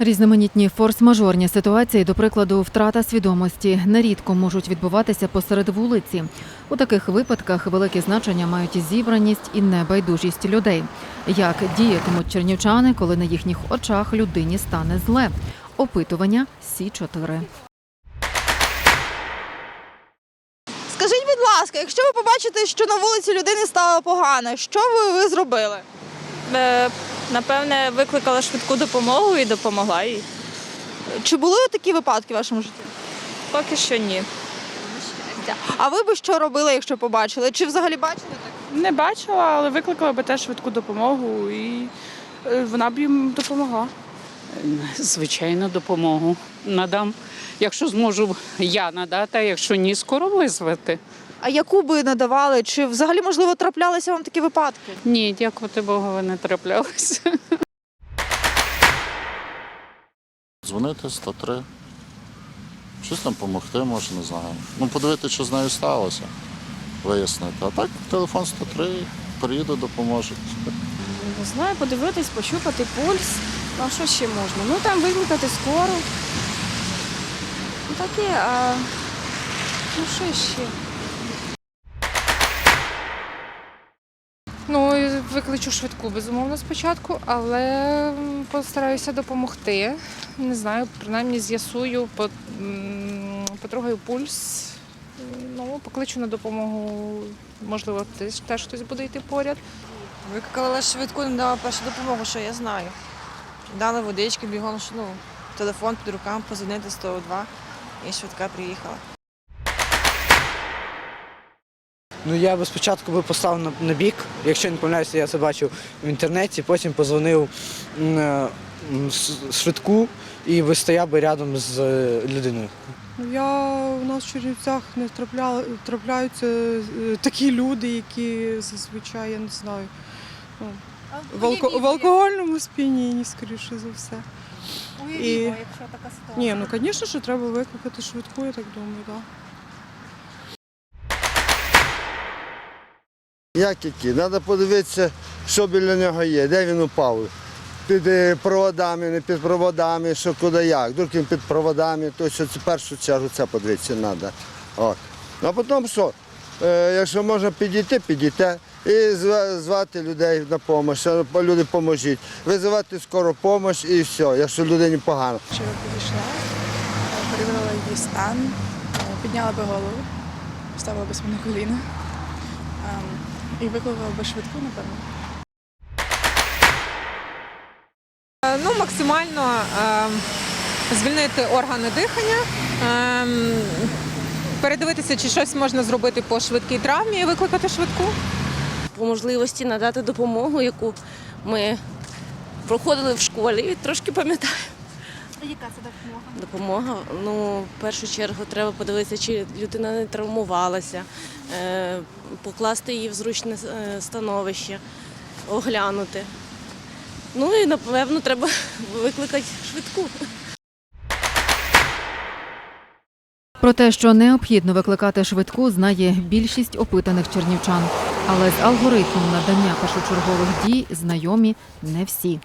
Різноманітні форс-мажорні ситуації, до прикладу, втрата свідомості, нерідко можуть відбуватися посеред вулиці. У таких випадках велике значення мають зібраність і небайдужість людей. Як діятимуть чернівчани, коли на їхніх очах людині стане зле? Опитування Сі 4 Скажіть, будь ласка, якщо ви побачите, що на вулиці людини стало погано, що ви, ви зробили? Напевне, викликала швидку допомогу і допомогла їй. Чи були такі випадки в вашому житті? Поки що ні. А ви би що робили, якщо побачили? Чи взагалі бачили так? Не бачила, але викликала би теж швидку допомогу і е, вона б їм допомогла. Звичайно, допомогу надам. Якщо зможу я надати, а якщо ні, скоро визвати. А яку би надавали? Чи взагалі можливо траплялися вам такі випадки? Ні, дякувати Богу, ви не траплялися. Дзвонити 103. Щось там допомогти, може, не знаю. Ну, подивитися, що з нею сталося. Вияснити. А так, телефон 103, приїду, допоможуть. Не знаю, подивитись, пощупати пульс. Ну, а що ще можна? Ну там викликати скору. Ну таке, а ну що ще? Ну, і викличу швидку, безумовно, спочатку, але постараюся допомогти. Не знаю, принаймні з'ясую, по- потрогаю пульс. Ну, покличу на допомогу, можливо, теж, теж хтось буде йти поряд. Викликала швидку, не дала першу допомогу, що я знаю. Дали водички, бігом, ну, телефон під руками, позвонити 102 і швидка приїхала. Ну я би спочатку би поставив на, на бік, якщо не помиляюся, я це бачив в інтернеті, потім позвонив е, швидку і би стояв би рядом з е, людиною. Я у нас в Чернівцях не трапляла, трапляються е, такі люди, які зазвичай, я не знаю, ну, в, алко- в алкогольному сп'янінні, скоріше за все. І... якщо така ситуація. Ні, ну звісно, що треба викликати швидку, я так думаю, так. Да. Як які? Треба подивитися, що біля нього є, де він упав. Під е, проводами, не під проводами, що куди як. Вдруг він під проводами, то що це першу чергу це подивитися треба. От. А потім що? Е, якщо можна підійти, підійти і звати людей на допомогу, що люди поможіть. Визивати скору допомогу і все, якщо людині погано. Вчора підійшла, е, перевірила її стан, е, підняла би голову, ставила би на коліна ем, і викликала би швидку, напевно. Ну, максимально звільнити органи дихання, ем, передивитися, чи щось можна зробити по швидкій травмі і викликати швидку. По можливості надати допомогу, яку ми проходили в школі, трошки пам'ятаю. Яка це допомога? Допомога. Ну, в першу чергу треба подивитися, чи людина не травмувалася, е, покласти її в зручне е, становище, оглянути. Ну і напевно треба викликати швидку. Про те, що необхідно викликати швидку, знає більшість опитаних чернівчан. Але з алгоритмом надання першочергових дій знайомі не всі.